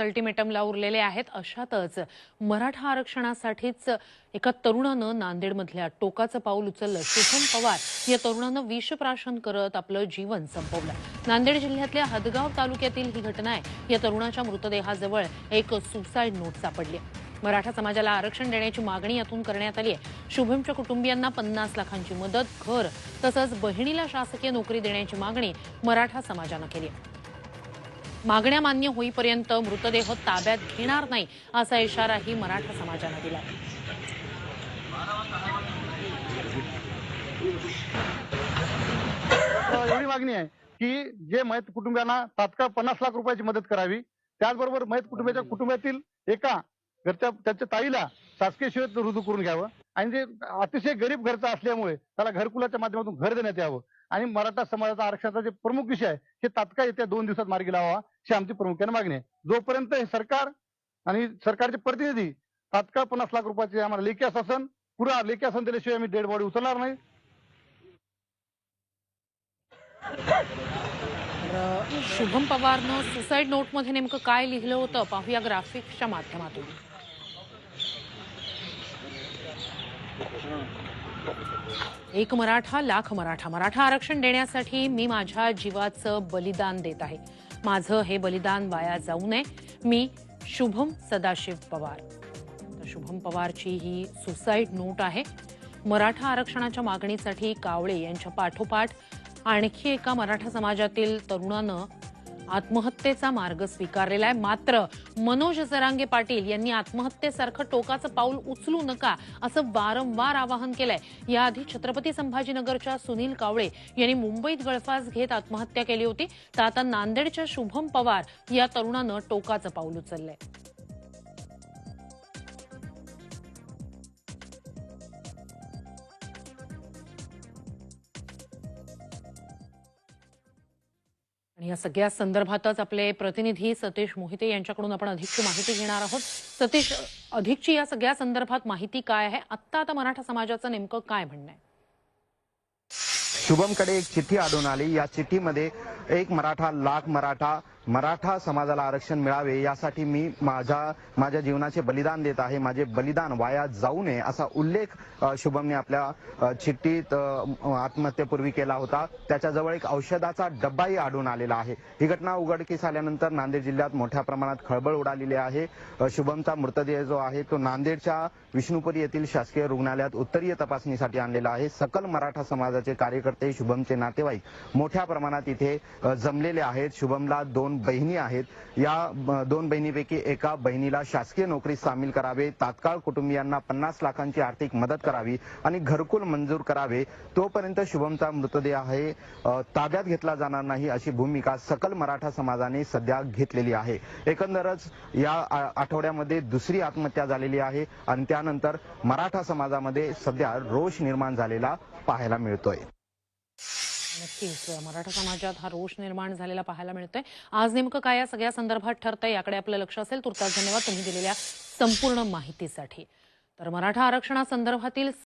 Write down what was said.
अल्टिमेटमला उरलेले आहेत. अशातच मराठा आरक्षणासाठीच एका तरुणानं नांदेडमधल्या टोकाचं पाऊल उचललं. शुभम पवार या तरुणानं विषप्राशन करत आपलं जीवन संपवलं. नांदेड जिल्ह्यातल्या हदगाव तालुक्यातील ही घटना आहे. या तरुणाच्या मृतदेहाजवळ एक सुसाईड नोट सापडली. आहे. मराठा समाजाला आरक्षण देण्याची मागणी यातून करण्यात आली आहे. शुभमच्या कुटुंबियांना पन्नास लाखांची मदत घर तसंच बहिणीला शासकीय नोकरी देण्याची मागणी मराठा समाजानं केली आहे. मागण्या मान्य होईपर्यंत मृतदेह ताब्यात घेणार नाही असा इशाराही मराठा समाजानं दिला एवढी मागणी आहे की जे मयत कुटुंबियांना तात्काळ पन्नास लाख रुपयाची मदत करावी त्याचबरोबर मयत कुटुंबाच्या कुटुंबातील एका घरच्या त्याच्या ताईला शासकीय सेवेत रुजू करून घ्यावं. आणि जे अतिशय गरीब घरचं असल्यामुळे त्याला घरकुलाच्या माध्यमातून घर देण्यात यावं. आणि मराठा समाजाचा आरक्षणाचा जे प्रमुख विषय आहे हे तात्काळ येत्या दोन दिवसात मार्गी लावा ही आमची प्रामुख्याने मागणी आहे. जोपर्यंत हे सरकार आणि सरकारचे प्रतिनिधी तात्काळ पन्नास लाख रुपयाचे आम्हाला लेखी आश्वासन पुरा लेखी आश्वासन दिल्याशिवाय आम्ही डेड बॉडी उचलणार नाही. शुभम पवारनं सुसाईड नोटमध्ये नेमकं काय लिहिलं होतं? पाहूया ग्राफिक्सच्या माध्यमातून. एक मराठा लाख मराठा. मराठा आरक्षण देण्यासाठी मी माझ्या जीवाचं बलिदान देत आहे. माझं हे बलिदान वाया जाऊ नये. मी शुभम सदाशिव पवार. तर शुभम पवारची ही सुसाईड नोट आहे. मराठा आरक्षणाच्या मागणीसाठी कावळे यांच्या पाठोपाठ आणखी एका मराठा समाजातील तरुणानं आत्महत्येचा मार्ग स्वीकारलेला आहे. मात्र मनोज जरांगे पाटील यांनी आत्महत्येसारखं टोकाचं पाऊल उचलू नका असं वारंवार आवाहन केलंय. याआधी छत्रपती संभाजीनगरच्या सुनील कावळे यांनी मुंबईत गळफास घेत आत्महत्या केली होती. तर आता नांदेडच्या शुभम पवार या तरुणानं टोकाचं पाऊल उचललंय. आणि या सगळ्या संदर्भातच आपले प्रतिनिधी सतीश मोहिते यांच्याकडून आपण अधिकची माहिती घेणार आहोत. सतीश अधिकची या सगळ्या संदर्भात माहिती काय आहे? आत्ता आता मराठा समाजाचं नेमकं काय म्हणणं आहे? शुभमकडे एक चिठ्ठी आढळून आली. या चिठ्ठीमध्ये एक मराठा लाख मराठा मराठा समाजाला आरक्षण मिळावे यासाठी मी माझ्या माझ्या जीवनाचे बलिदान देत आहे. माझे बलिदान वाया जाऊ नये असा उल्लेख शुभमने आपल्या चिठ्ठीत आत्महत्येपूर्वी केला होता. त्याच्याजवळ एक औषधाचा डब्बाही आढळून आलेला आहे. ही घटना उघडकीस आल्यानंतर नांदेड जिल्ह्यात मोठ्या प्रमाणात खळबळ उडालेली आहे. शुभमचा मृतदेह जो आहे तो नांदेडच्या विष्णुपुरी येथील शासकीय रुग्णालयात उत्तरीय तपासणीसाठी आणलेला आहे. सकल मराठा समाजाचे कार्यकर्ते शुभमचे नातेवाईक मोठ्या प्रमाणात इथे जमलेले आहेत. शुभमला दोन बहिणी आहेत. या दोन बहिणीपैकी एका बहिणीला शासकीय नोकरीत सामील करावे तात्काळ कुटुंबियांना पन्नास लाखांची आर्थिक मदत करावी आणि घरकुल मंजूर करावे तोपर्यंत शुभमचा मृतदेह आहे. ताब्यात घेतला जाणार नाही अशी भूमिका सकल मराठा समाजाने सध्या घेतलेली आहे. एकंदरच या आठवड्यामध्ये दुसरी आत्महत्या झालेली आहे आणि त्यानंतर मराठा समाजामध्ये सध्या रोष निर्माण झालेला पाहायला मिळतोय. नक्कीच. मराठा समाजात हा रोष निर्माण झालेला पाहायला मिळतोय. आज नेमकं काय या सगळ्या संदर्भात ठरतंय याकडे आपलं लक्ष असेल तुर्तास धन्यवाद तुम्ही दिलेल्या संपूर्ण माहितीसाठी. तर मराठा आरक्षणासंदर्भातील